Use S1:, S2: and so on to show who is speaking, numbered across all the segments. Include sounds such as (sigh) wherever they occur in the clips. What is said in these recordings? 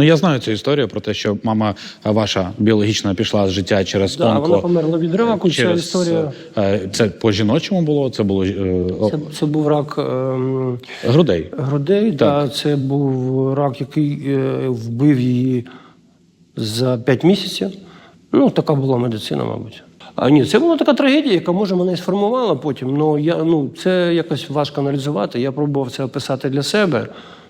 S1: Ну я знаю цю історію про те, що мама е, ваша біологічна пішла з життя через
S2: Да,
S1: онко.
S2: вона померла від раку. Ця історія.
S1: е, Це по жіночому було, це було е,
S2: Це, це був рак е...
S1: грудей.
S2: грудей. Да, це був рак, який е, вбив її за 5 місяців. Ну, така була медицина, мабуть. А ні, це була така трагедія, яка може мене і сформувала потім. Ну я ну це якось важко аналізувати. Я пробував це описати для себе.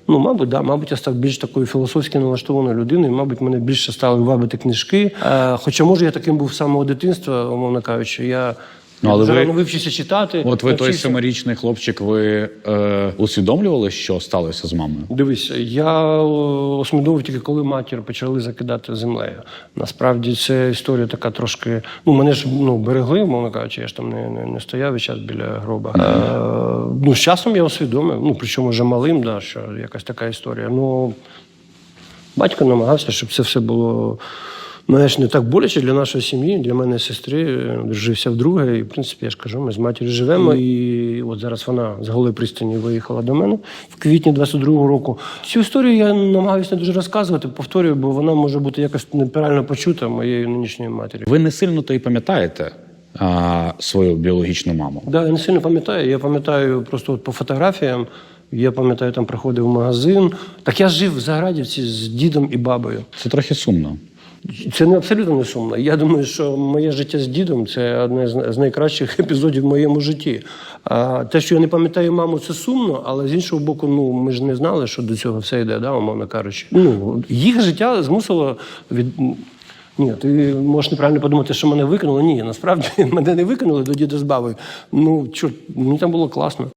S2: Ну, мабуть, да, мабуть, я став більш такою філософськи налаштованою людиною. Мабуть, мене більше стали вабити книжки. Е, хоча, може, я таким був з самого дитинства, умовно кажучи, я
S1: Ну, але ви-
S2: вивчився читати.
S1: От ви той семирічний хлопчик, ви е, усвідомлювали, що сталося з мамою?
S2: Дивись, я е, усвідомив тільки коли матір почали закидати землею. Насправді це історія така трошки. Ну, мене ж ну, берегли, мовно кажучи, я ж там не, не, не стояв весь час біля гроба. Е, ну, з часом я усвідомив, ну причому вже малим, да, що якась така історія. Ну, батько намагався, щоб це все було. Знаєш, не так боляче для нашої сім'ї, для мене сестри. Дружився вдруге. І, в принципі, я ж кажу, ми з матір'ю живемо. І от зараз вона з голої пристані виїхала до мене в квітні 22-го року. Цю історію я намагаюся не дуже розказувати, повторюю, бо вона може бути якось неправильно почута моєю нинішньою матір'ю.
S1: Ви не сильно то й пам'ятаєте а, свою біологічну маму.
S2: Да, я не сильно пам'ятаю. Я пам'ятаю просто от по фотографіям. Я пам'ятаю, там приходив в магазин. Так я жив в Заградівці з дідом і бабою.
S1: Це трохи сумно.
S2: Це не абсолютно не сумно. Я думаю, що моє життя з дідом це одне з найкращих епізодів в моєму житті. А те, що я не пам'ятаю маму, це сумно, але з іншого боку, ну ми ж не знали, що до цього все йде, да, умовно кажучи. Ну їх життя змусило від. Ні, ти можеш неправильно подумати, що мене викинули. Ні, насправді (laughs) мене не викинули до діда з бабою. Ну чорт, мені там було класно.